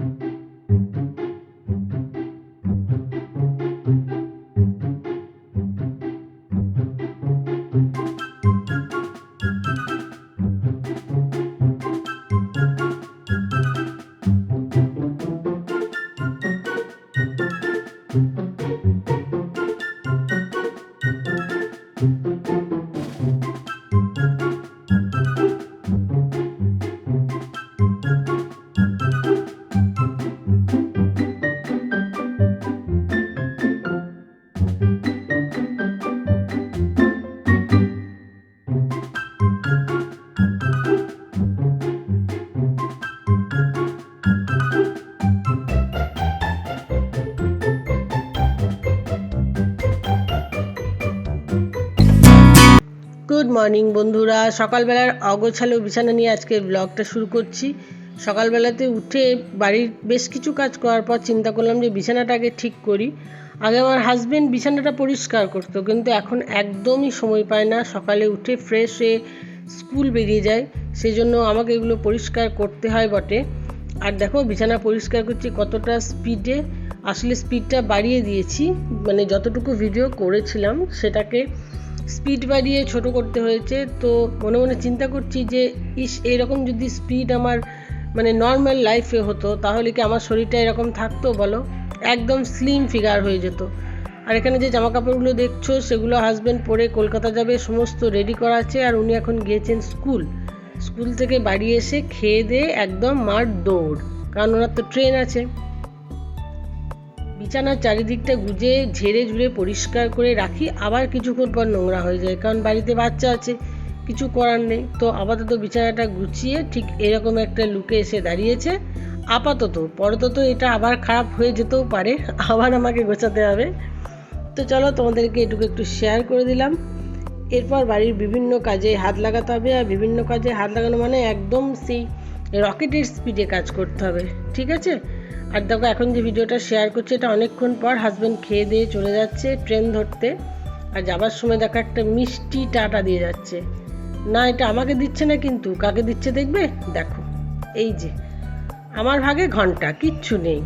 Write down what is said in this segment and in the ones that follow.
Good morning বন্ধুরা, সকালবেলার অগোছালো বিছানা নিয়ে আজকে ব্লগটা শুরু করছি। সকালবেলাতে উঠে বাড়ির বেশ কিছু কাজ করার পর চিন্তা করলাম যে বিছানাটা আগে ঠিক করি। আগে আমার হাজব্যান্ড বিছানাটা পরিষ্কার করতো, কিন্তু এখন একদমই সময় পায় না। সকালে উঠে ফ্রেশ হয়ে স্কুল বেরিয়ে যায় সেই জন্য আমাকে এগুলো পরিষ্কার করতে হয় বটে। আর দেখো, বিছানা পরিষ্কার করছি কতটা স্পিডে আসলে স্পিডটা বাড়িয়ে দিয়েছি মানে যতটুকু ভিডিও করেছিলাম, সেটাকে স্পিড বাড়িয়ে ছোট করতে হয়েছে, তো মনে মনে চিন্তা করছি যে, ইস, এরকম যদি স্পিড আমার মানে নর্মাল লাইফে হতো, তাহলে কি আমার শরীরটা এরকম থাকতো বলো? একদম স্লিম ফিগার হয়ে যেত। আর এখানে যে জামা কাপড়গুলো দেখছ, সেগুলো হাজব্যান্ড পরে কলকাতা যাবে, সমস্ত রেডি করা আছে, আর উনি এখন গিয়েছেন স্কুল স্কুল থেকে বাড়ি এসে খেয়ে দিয়ে একদম মার দৌড়, কারণ ওনার তো ট্রেন আছে। বিছানার চারিদিকটা গুজে, ঝেড়ে ঝুড়ে পরিষ্কার করে রাখি। আবার কিছুক্ষণ পর নোংরা হয়ে যায়, কারণ বাড়িতে বাচ্চা আছে, কিছু করার নেই। তো আপাতত বিছানাটা গুছিয়ে ঠিক এরকম একটা লুকে এসে দাঁড়িয়েছে। আপাতত, পরতত এটা আবার খারাপ হয়ে যেতেও পারে, আবার আমাকে গোছাতে হবে। তো চলো তোমাদেরকে এটুকু একটু শেয়ার করে দিলাম। এরপর বাড়ির বিভিন্ন কাজে হাত লাগাতে হবে, আর বিভিন্ন কাজে হাত লাগানো মানে একদম সেই রকেটের স্পিডে কাজ করতে হবে, ঠিক আছে? আর দেখো, এখন যে ভিডিওটা শেয়ার করছি, এটা অনেকক্ষণ পর হাজব্যান্ড খেয়ে দিয়ে চলে যাচ্ছে ট্রেন ধরতে। আর যাবার সময় দেখো, একটা মিষ্টি টাটা দিয়ে যাচ্ছে। না, এটা আমাকে দিচ্ছে না কিন্তু, কাকে দিচ্ছে দেখবে? দেখো, এই যে, আমার ভাগে ঘণ্টা, কিচ্ছু নেই।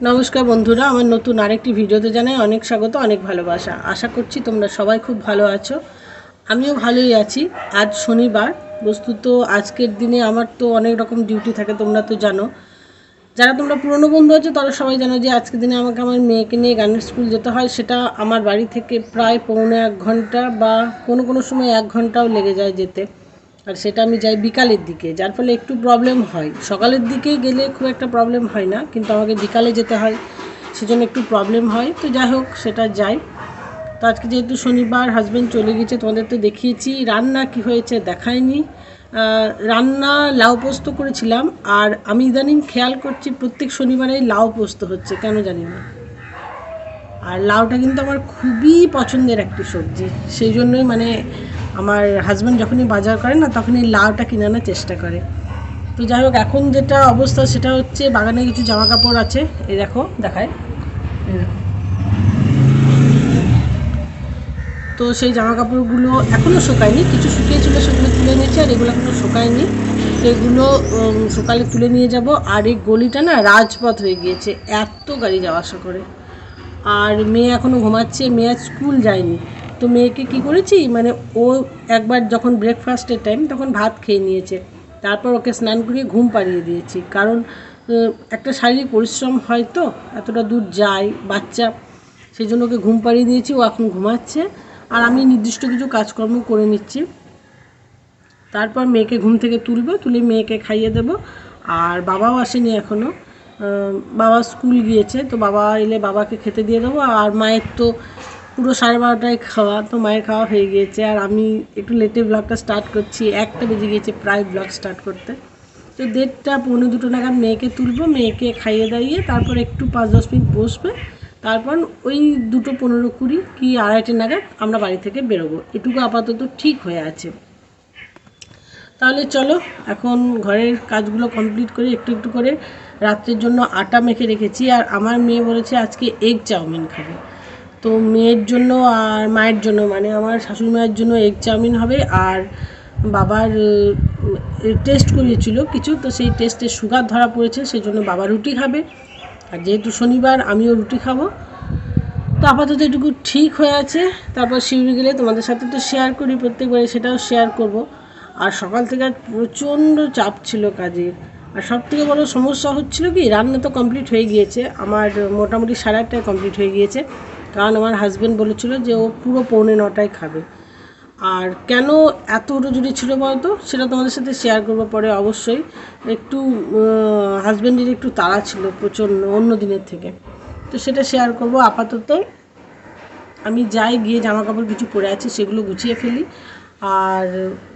নমস্কার বন্ধুরা, আমার নতুন আরেকটি ভিডিওতে জানাই অনেক স্বাগত, অনেক ভালোবাসা। আশা করছি তোমরা সবাই খুব ভালো আছো। আমিও ভালোই আছি। আজ শনিবার, বস্তুত আজকের দিনে আমার তো অনেক রকম ডিউটি থাকে, তোমরা তো জানো। যারা তোমরা পুরনো বন্ধু আছো, তারা সবাই জানো যে আজকের দিনে আমাকে আমার মেয়েকে নিয়ে গানের স্কুল যেতে হয়। সেটা আমার বাড়ি থেকে প্রায় পৌনে এক ঘণ্টা বা কোনো কোনো সময় এক ঘন্টাও লেগে যায় যেতে। আর সেটা আমি যাই বিকালের দিকে, যার ফলে একটু প্রবলেম হয়। সকালের দিকে গেলে খুব একটা প্রবলেম হয় না, কিন্তু আমাকে বিকালে যেতে হয়, সেজন্য একটু প্রবলেম হয়। তো যাই হোক, সেটা যাই। তো আজকে যেহেতু শনিবার হাজব্যান্ড চলে গেছে, তোমাদের তো দেখিয়েছি। রান্না কি হয়েছে দেখায়নি। রান্না লাউ পোস্ত করেছিলাম, আর আমি ইদানিং খেয়াল করছি প্রত্যেক শনিবারে লাউ পোস্ত হচ্ছে, কেন জানি না। আর লাউটা কিন্তু আমার খুবই পছন্দের একটি সবজি, সেই জন্যই মানে আমার হাজব্যান্ড যখনই বাজার করে না, তখনই লাউটা কিনে আনার চেষ্টা করে। তো যাই হোক, এখন যেটা অবস্থা সেটা হচ্ছে বাগানে কিছু জামা কাপড় আছে, এই দেখো, দেখায় এই দেখো তো সেই জামা কাপড়গুলো এখনও শুকায়নি, কিছু শুকিয়েছিল সেগুলো তুলে নিয়েছি আর এগুলো এখনও শুকায়নি। তো এগুলো সকালে তুলে নিয়ে যাব। আর এই গলিটা না রাজপথ হয়ে গিয়েছে, এত গাড়ি যাওয়া আসা করে। আর মেয়ে এখনও ঘুমাচ্ছে, মেয়ে স্কুল যায়নি। তো মেয়েকে কি করেছি মানে ও একবার যখন ব্রেকফাস্টের টাইম তখন ভাত খেয়ে নিয়েছে। তারপর ওকে স্নান করিয়ে ঘুম পাড়িয়ে দিয়েছি। কারণ একটা শারীরিক পরিশ্রম হয় তো, এতটা দূর যায়, বাচ্চা, সেই জন্য ওকে ঘুম পাড়িয়ে দিয়েছি, ও এখন ঘুমাচ্ছে। আর আমি নির্দিষ্ট কিছু কাজকর্ম করে নিচ্ছি। তারপর মেয়েকে ঘুম থেকে তুলবো, তুলে মেয়েকে খাইয়ে দেব। আর বাবাও আসেনি এখনও বাবা স্কুল গিয়েছে, তো বাবা এলে বাবাকে খেতে দিয়ে দেবো। আর মায়ের তো পুরো সাড়ে বারোটায় খাওয়া, তো মায়ের খাওয়া হয়ে গিয়েছে। আর আমি একটু লেটে ব্লগটা স্টার্ট করছি, একটা বেজে গিয়েছে প্রায় ব্লগ স্টার্ট করতে। তো দেড়টা, পৌনে দুটো নাগাদ মেয়েকে তুলবো, মেয়েকে খাইয়ে দাইয়ে তারপর একটু পাঁচ দশ মিনিট বসবে। তারপর ওই দুটো পনেরো কুড়ি কি আড়াইটে নাগাদ আমরা বাড়ি থেকে বেরোবো। এটুকু আপাতত ঠিক হয়ে আছে। তাহলে চলো, এখন ঘরের কাজগুলো কমপ্লিট করে একটু একটু করে রাত্রের জন্য আটা মেখে রেখেছি। আর আমার মেয়ে বলেছে আজকে এগ চাউমিন খাবে। তো মেয়ের জন্য আর মায়ের জন্য মানে আমার শাশুড়ি মায়ের জন্য এগ চাউমিন হবে। আর বাবার টেস্ট করিয়েছিল কিছু, তো সেই টেস্টে সুগার ধরা পড়েছে সেই জন্য বাবা রুটি খাবে। আর যেহেতু শনিবার, আমিও রুটি খাব। তো আপাতত এটুকু ঠিক হয়ে আছে। তারপর শিউরি গেলে তোমাদের সাথে তো শেয়ার করি প্রত্যেকবারে সেটাও শেয়ার করব। আর সকাল থেকে আর প্রচণ্ড চাপ ছিল কাজে আর সব থেকে বড় সমস্যা হচ্ছিল কি, রান্না তো কমপ্লিট হয়ে গিয়েছে। আমার মোটামুটি সাড়ে আটটায় কমপ্লিট হয়ে গিয়েছে। কারণ আমার হাজব্যান্ড বলেছিল যে ও পুরো পৌনে নটায় খাবে। আর কেন এত রুজুরি ছিল বলতো? সেটা তোমাদের সাথে শেয়ার করব পরে অবশ্যই। একটু হাজব্যান্ডের একটু তাড়া ছিল প্রচণ্ড অন্য দিনের থেকে। তো সেটা শেয়ার করব আপাতত। আমি যাই গিয়ে জামা কাপড় কিছু পরে আছে, সেগুলো গুছিয়ে ফেলি। আর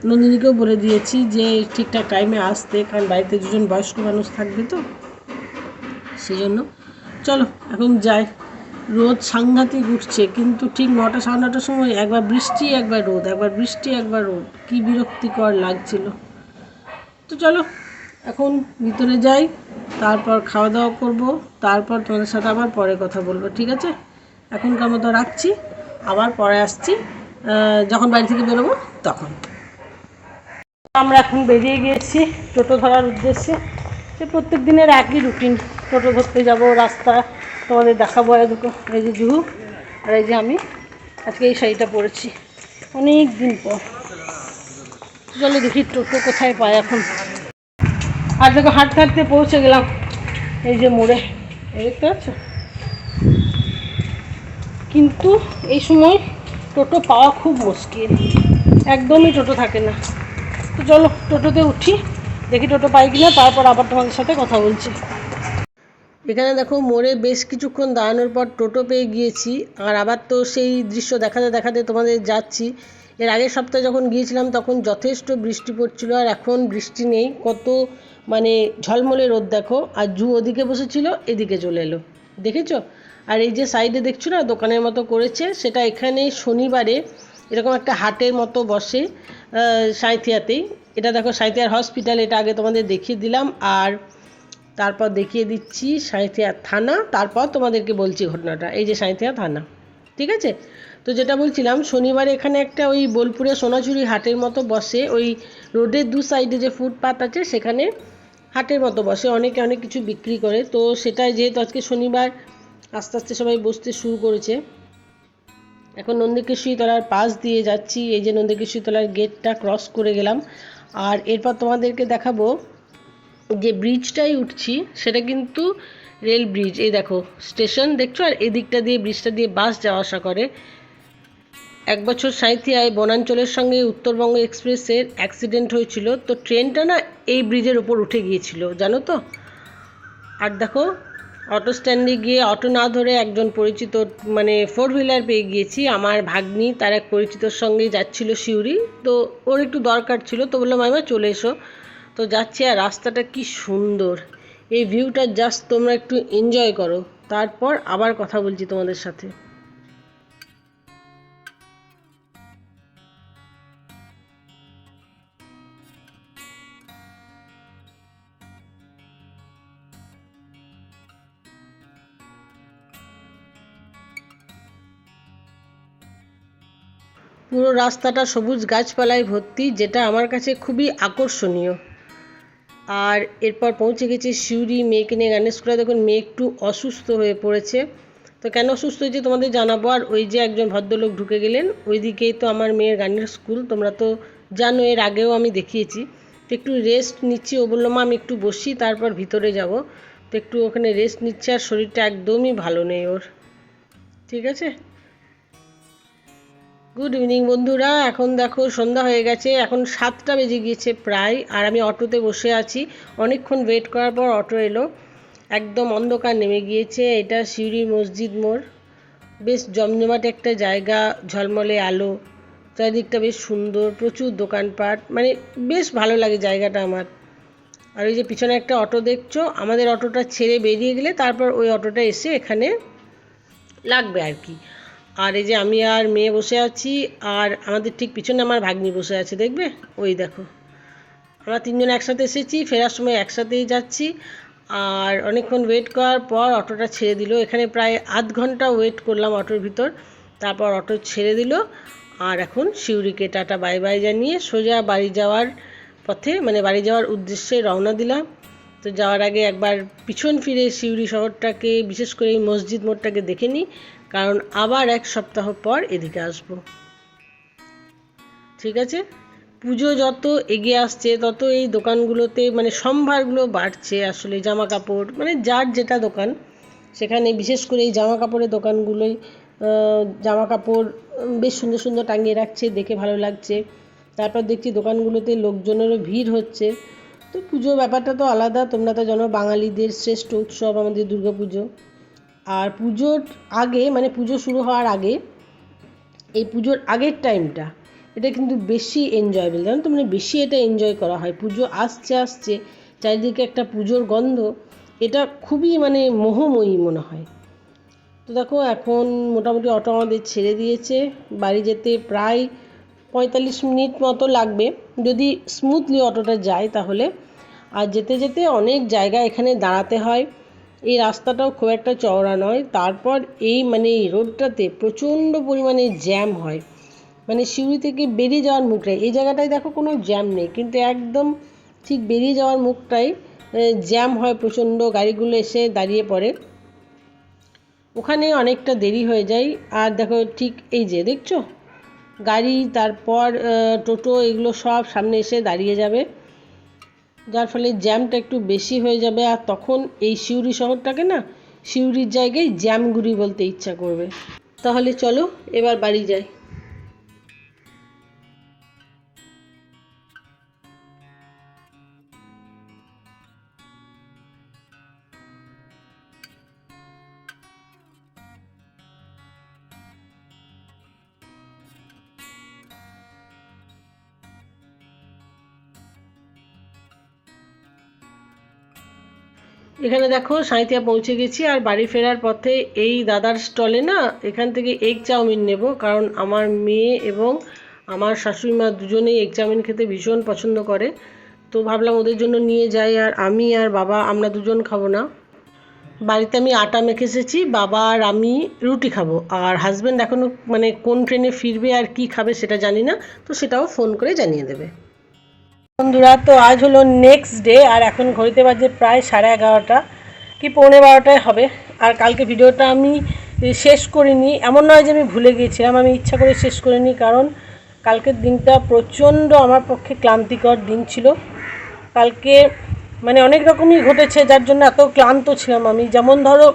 নন্দিনীকেও বলে দিয়েছি যে ঠিকঠাক টাইমে আসতে, কারণ বাড়িতে দুজন বয়স্ক মানুষ থাকবে তো। সেই জন্য। চলো, এখন যাই। রোদ সাংঘাতিক উঠছে, কিন্তু ঠিক নটা সাড়ে নটার সময় একবার বৃষ্টি, একবার রোদ, একবার বৃষ্টি, একবার রোদ। কী বিরক্তিকর লাগছিল। তো চলো, এখন ভিতরে যাই, তারপর খাওয়া দাওয়া করব, তারপর তোমাদের সাথে আবার পরে কথা বলব, ঠিক আছে? এখনকার মতো রাখছি, আবার পরে আসছি যখন বাড়ি থেকে বেরোবো তখন। আমরা এখন বেরিয়ে গিয়েছি টোটো ধরার উদ্দেশ্যে। সে প্রত্যেক দিনের একই রুটিন টোটো ধরতে যাব রাস্তা তোমাদের দেখাবো দুটো এই যে জুহু আর এই যে আমি। আজকে এই শাড়িটা পরেছি। অনেক দিন পর। চলো দেখি টোটো কোথায় পাই এখন। আর দেখো হাঁটতে হাঁটতে পৌঁছে গেলাম। এই যে মোড়ে। দেখতে পাচ্ছ? কিন্তু এই সময় টোটো পাওয়া খুব মুশকিল। একদমই টোটো থাকে না। তো চলো টোটোতে উঠি। দেখি টোটো পাই কিনা, তারপর আবার তোমাদের সাথে কথা বলছি। এখানে দেখো মোড়ে বেশ কিছুক্ষণ দাঁড়ানোর পর টোটো পেয়ে গিয়েছি আর আবার তো সেই দৃশ্য দেখাতে দেখাতে তোমাদের যাচ্ছি। এর আগের সপ্তাহে যখন গিয়েছিলাম তখন যথেষ্ট বৃষ্টি পড়ছিল আর এখন বৃষ্টি নেই কত মানে ঝলমলে রোদ দেখো আর জু ওদিকে বসেছিল এদিকে চলে এলো। দেখেছ? আর এই যে সাইডে দেখছ না দোকানের মতো করেছে সেটা এখানে শনিবারে এরকম একটা হাটের মতো বসে আহ, সাঁইথিয়াতেই এটা দেখো সাঁইথিয়ার হসপিটাল এটা আগে তোমাদের দেখিয়ে দিলাম আর তারপর দেখিয়ে দিচ্ছি সাঁইথিয়া থানা, তারপর তোমাদেরকে বলছি ঘটনাটা। এই যে সাঁইথিয়া থানা, ঠিক আছে? তো যেটা বলছিলাম, শনিবার এখানে একটা ওই বোলপুরে সোনাঝুরি হাটের মতো বসে, ওই রোডের দু সাইডে যে ফুটপাত আছে, সেখানে হাটের মতো বসে। অনেকে অনেক কিছু বিক্রি করে। তো সেটাই যেহেতু আজকে শনিবার, আস্তে আস্তে সবাই বসতে শুরু করেছে। এখন নন্দিকেশ্বরী তলার পাশ দিয়ে যাচ্ছি। এই যে নন্দিকেশ্বরী তলার গেটটা ক্রস করে গেলাম। আর এরপর তোমাদেরকে দেখাবো যে ব্রিজটাই উঠছি, সেটা কিন্তু রেল ব্রিজ এই দেখো স্টেশন দেখছ? আর এদিকটা দিয়ে ব্রিজটা দিয়ে বাস যাওয়া আসা করে। এক বছর সাঁইথিয়ায় বনাঞ্চলের সঙ্গে উত্তরবঙ্গ এক্সপ্রেসের অ্যাক্সিডেন্ট হয়েছিল। তো ট্রেনটা না এই ব্রিজের ওপর উঠে গিয়েছিল, জানো তো? আর দেখো অটো স্ট্যান্ডে গিয়ে অটো না ধরে একজন পরিচিত মানে ফোর হুইলার পেয়ে গিয়েছি। আমার ভাগ্নি, তার এক পরিচিতর সঙ্গে যাচ্ছিল শিউরি তো ওর একটু দরকার ছিল, তো বললাম মাইমা চলে এসো। তো যাচ্ছি আর রাস্তাটা কি সুন্দর। এই ভিউটা জাস্ট তোমরা একটু এনজয় করো। তারপর আবার কথা বলছি তোমাদের সাথে। পুরো রাস্তাটা সবুজ গাছপালায় ভর্তি, যেটা আমার কাছে খুবই আকর্ষণীয়। আর এরপর পৌঁছে গেছি সিউড়ি মেয়েকে নিয়ে গানের স্কুলে দেখুন, মেয়ে একটু অসুস্থ হয়ে পড়েছে। তো কেন অসুস্থ হয়েছে তোমাদের জানাব? আর ওই যে একজন ভদ্রলোক ঢুকে গেলেন, ওইদিকেই তো আমার মেয়ের গানের স্কুল তোমরা তো জানো, এর আগেও আমি দেখিয়েছি। তো একটু রেস্ট নিচ্ছি। ও বলল, মা, আমি একটু বসি, তারপর ভিতরে যাব। তো একটু ওখানে রেস্ট নিচ্ছে আর শরীরটা একদমই ভালো নেই ওর। ঠিক আছে? গুড ইভিনিং বন্ধুরা। এখন দেখো, সন্ধ্যা হয়ে গেছে। এখন সাতটা বেজে গিয়েছে প্রায়, আর আমি অটোতে বসে আছি। অনেকক্ষণ ওয়েট করার পর অটো এলো। একদম অন্ধকার নেমে গিয়েছে। এটা সিউড়ি মসজিদ মোড়। বেশ জমজমাট একটা জায়গা, ঝলমলে আলো। চারিদিকটা বেশ সুন্দর, প্রচুর দোকানপাট। মানে বেশ ভালো লাগে জায়গাটা আমার। আর ওই যে পিছনে একটা অটো দেখছ, আমাদের অটোটা ছেড়ে বেরিয়ে গেলে তারপর ওই অটোটা এসে এখানে লাগবে আর কি। আর এই যে আমি আর মেয়ে বসে আছি, আর আমাদের ঠিক পিছনে আমার ভাগ্নি বসে আছে, দেখবে? ওই দেখো। আমরা তিনজন একসাথে এসেছি, ফেরার সময় একসাথেই যাচ্ছি। আর অনেকক্ষণ ওয়েট করার পর অটোটা ছেড়ে দিল। এখানে প্রায় আধ ঘণ্টা ওয়েট করলাম অটোর ভিতর। তারপর অটো ছেড়ে দিল। আর এখন শিউরিকে টাটা বাই বাই জানিয়ে সোজা বাড়ি যাওয়ার পথে মানে বাড়ি যাওয়ার উদ্দেশ্যে রওনা দিলাম। তো যাওয়ার আগে একবার পিছন ফিরে সিউড়ি শহরটাকে, বিশেষ করে এই মসজিদ মোড়টাকে দেখে নিই। কারণ আবার এক সপ্তাহ পর এদিকে আসব। ঠিক আছে? পুজো যত এগিয়ে আসছে, তত এই দোকানগুলোতে মানে সম্ভারগুলো বাড়ছে আসলে জামা কাপড় মানে যার যেটা দোকান। সেখানে বিশেষ করে এই জামা কাপড়ের দোকানগুলোই জামা কাপড় বেশ সুন্দর সুন্দর টাঙিয়ে রাখছে, দেখে ভালো লাগছে। তারপর দেখছি দোকানগুলোতে লোকজনেরও ভিড় হচ্ছে। তো পুজো ব্যাপারটা তো আলাদা, তোমরা তো জানো বাঙালিদের শ্রেষ্ঠ উৎসব আমাদের দুর্গা পুজো। আর পুজোর আগে মানে পুজো শুরু হওয়ার আগে, এই পুজোর আগের টাইমটা এটা কিন্তু বেশি এনজয়েবল জানো তো? মানে বেশি এটা এনজয় করা হয়। পুজো আসছে আসছে, চারিদিকে একটা পুজোর গন্ধ, এটা খুবই মানে মোহময়ী মনে হয়। তো দেখো, এখন মোটামুটি অটো আমাদের ছেড়ে দিয়েছে। বাড়ি যেতে প্রায় পঁয়তাল্লিশ মিনিট মতো লাগবে। যদি স্মুথলি অটোটা যায় তাহলে। আর যেতে যেতে অনেক জায়গা এখানে দাঁড়াতে হয়। এই রাস্তাটাও খুব একটা চওড়া নয়। তারপর এই মানে এই রোডটাতে প্রচণ্ড পরিমাণে জ্যাম হয়। মানে সিউড়ি থেকে বেরিয়ে যাওয়ার মুখটায় এই জায়গাটায় দেখো কোনো জ্যাম নেই, কিন্তু একদম ঠিক বেরিয়ে যাওয়ার মুখটায় জ্যাম হয় প্রচণ্ড। গাড়িগুলো এসে দাঁড়িয়ে পড়ে। ওখানে অনেকটা দেরি হয়ে যায়। আর দেখো ঠিক এই যে, দেখছ? গাড়ি, তারপর টোটো, এগুলো সব সামনে এসে দাঁড়িয়ে যাবে। যার ফলে জ্যামটা একটু বেশি হয়ে যাবে আর তখন এই সিউড়ি শহরটাকে না সিউড়ির জায়গায় জ্যামগুড়ি বলতে ইচ্ছা করবে। তাহলে চলো, এবার বাড়ি যাই। এখানে দেখো সাঁইথিয়া পৌঁছে গেছি, আর বাড়ি ফেরার পথে এই দাদার স্টলে না এখান থেকে এগ চাউমিন নেব, কারণ আমার মেয়ে এবং আমার শাশুড়ি মা দুজনেই এগ চাউমিন খেতে ভীষণ পছন্দ করে। তো ভাবলাম ওদের জন্য নিয়ে যাই, আর আমি আর বাবা, আমরা দুজন খাব না। বাড়িতে আমি আটা মেখে এসেছি, বাবা আর আমি রুটি খাব। আর হাজব্যান্ড এখনও মানে কোন ট্রেনে ফিরবে আর কি খাবে সেটা জানি না, তো সেটাও ফোন করে জানিয়ে দেবে। বন্ধুরা, তো আজ হলো নেক্সট ডে আর এখন ঘড়িতে বাজে প্রায় সাড়ে এগারোটা। কি পৌনে বারোটায় হবে, আর কালকে ভিডিওটা আমি শেষ করিনি। এমন নয় যে আমি ভুলে গিয়েছিলাম, আমি ইচ্ছা করে শেষ করিনি, কারণ কালকের দিনটা প্রচণ্ড আমার পক্ষে ক্লান্তিকর দিন ছিল। কালকে মানে অনেক রকমই ঘটেছে, যার জন্য এত ক্লান্ত ছিলাম আমি। যেমন ধরো,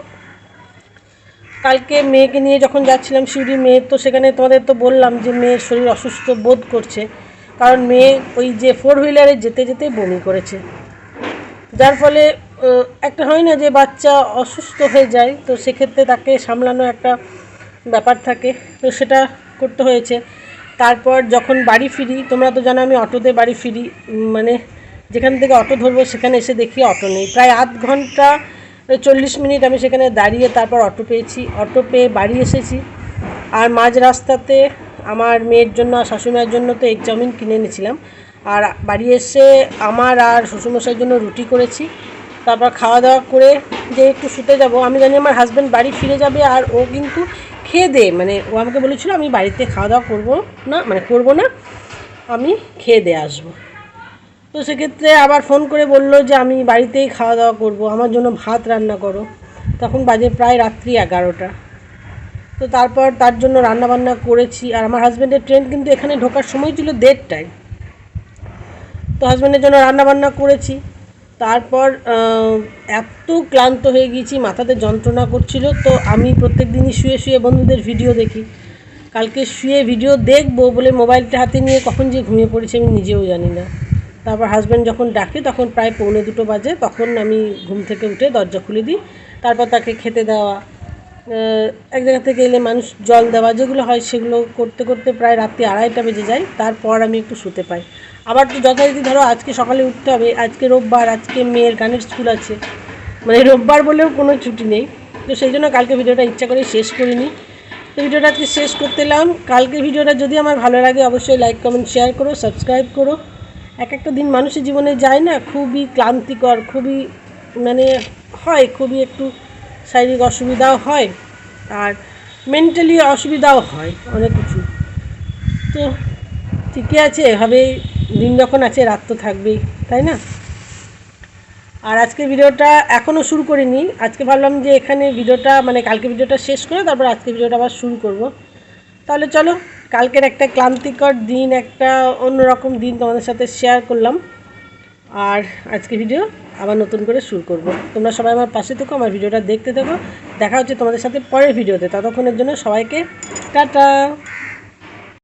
কালকে মেয়েকে নিয়ে যখন যাচ্ছিলাম শিউরি মেয়ে, তো সেখানে তোমাদের তো বললাম যে মেয়ের শরীর অসুস্থ বোধ করছে। কারণ মেয়ে ওই যে ফোর হুইলারে যেতে যেতে বমি করেছে। যার ফলে একটা হয় না যে বাচ্চা অসুস্থ হয়ে যায়, তো সেক্ষেত্রে তাকে সামলানো একটা ব্যাপার থাকে। তো সেটা করতে হয়েছে। তারপর যখন বাড়ি ফিরি, তোমরা তো জানো আমি অটোতে বাড়ি ফিরি মানে যেখান থেকে অটো ধরবো সেখানে এসে দেখি অটো নেই। প্রায় আধ ঘণ্টা চল্লিশ মিনিট আমি সেখানে দাঁড়িয়ে তারপর অটো পেয়েছি। অটো পেয়ে বাড়ি এসেছি। আর মাঝ রাস্তাতে আমার মেয়ের জন্য আর শাশুড়িমার জন্য তো এগ চাউমিন কিনে এনেছিলাম। আর বাড়ি এসে আমার আর শ্বশুরমশাইয়ের জন্য রুটি করেছি। তারপর খাওয়া দাওয়া করে যে একটু শুতে যাব। আমি জানি আমার হাজব্যান্ড বাড়ি ফিরে যাবে আর ও কিন্তু খেয়ে দে। মানে ও আমাকে বলেছিল, আমি বাড়িতে খাওয়া দাওয়া করব না মানে করব না, আমি খেয়ে দিয়ে আসব। তো সেক্ষেত্রে আবার ফোন করে বলল যে, আমি বাড়িতেই খাওয়া দাওয়া করব, আমার জন্য ভাত রান্না করো। তখন বাজে প্রায় রাত্রি এগারোটা। তো তারপর তার জন্য রান্নাবান্না করেছি। আর আমার হাজব্যান্ডের ট্রেন কিন্তু এখানে ঢোকার সময় ছিল দেড়টায়। তো হাজব্যান্ডের জন্য রান্নাবান্না করেছি। তারপর এত ক্লান্ত হয়ে গিয়েছি, মাথাতে যন্ত্রণা করছিল। তো আমি প্রত্যেক দিনই শুয়ে শুয়ে বন্ধুদের ভিডিও দেখি। কালকে শুয়ে ভিডিও দেখব বলে মোবাইলটা হাতে নিয়ে কখন যে ঘুমিয়ে পড়েছি আমি নিজেও জানি না। তারপর হাজব্যান্ড যখন ডাকে, তখন প্রায় পৌনে দুটো বাজে, তখন আমি ঘুম থেকে উঠে দরজা খুলে দিই। তারপর তাকে খেতে দেওয়া এক জায়গা থেকে এলে মানুষ জল দেওয়া যেগুলো হয় সেগুলো করতে করতে প্রায় রাত্রি আড়াইটা বেজে যায়। তারপর আমি একটু শুতে পাই। আবার তো যথারীতি ধরো আজকে সকালে উঠতে হবে, আজকে রোববার, আজকে মেয়ের গানের স্কুল আছে। মানে রোববার বলেও কোনো ছুটি নেই। তো সেই জন্য কালকে ভিডিওটা ইচ্ছা করে শেষ করিনি। তো ভিডিওটা আজকে শেষ করতে এলাম। কালকে ভিডিওটা যদি আমার ভালো লাগে অবশ্যই লাইক কমেন্ট শেয়ার করো সাবস্ক্রাইব করো। এক একটা দিন মানুষের জীবনে যায় না, খুবই ক্লান্তিকর, খুবই মানে হয়, খুবই একটু শারীরিক অসুবিধাও হয়, আর মেন্টালি অসুবিধাও হয়, অনেক কিছু। তো ঠিকই আছে, এভাবেই দিন যখন আছে, রাত তো থাকবেই, তাই না? আর আজকে ভিডিওটা এখনও শুরু করিনি। আজকে ভাবলাম যে এখানে ভিডিওটা মানে কালকে ভিডিওটা শেষ করে তারপর আজকে ভিডিওটা আবার শুরু করব। তাহলে চলো, কালকের একটা ক্লান্তিকর দিন, একটা অন্যরকম দিন তোমাদের সাথে শেয়ার করলাম। আর আজকে ভিডিও আবার নতুন করে শুরু করব। তোমরা সবাই আমার পাশে থেকো, আমার ভিডিওটা দেখতে থাকো। দেখা হচ্ছে তোমাদের সাথে পরের ভিডিওতে ততক্ষণের জন্য সবাইকে টাটা।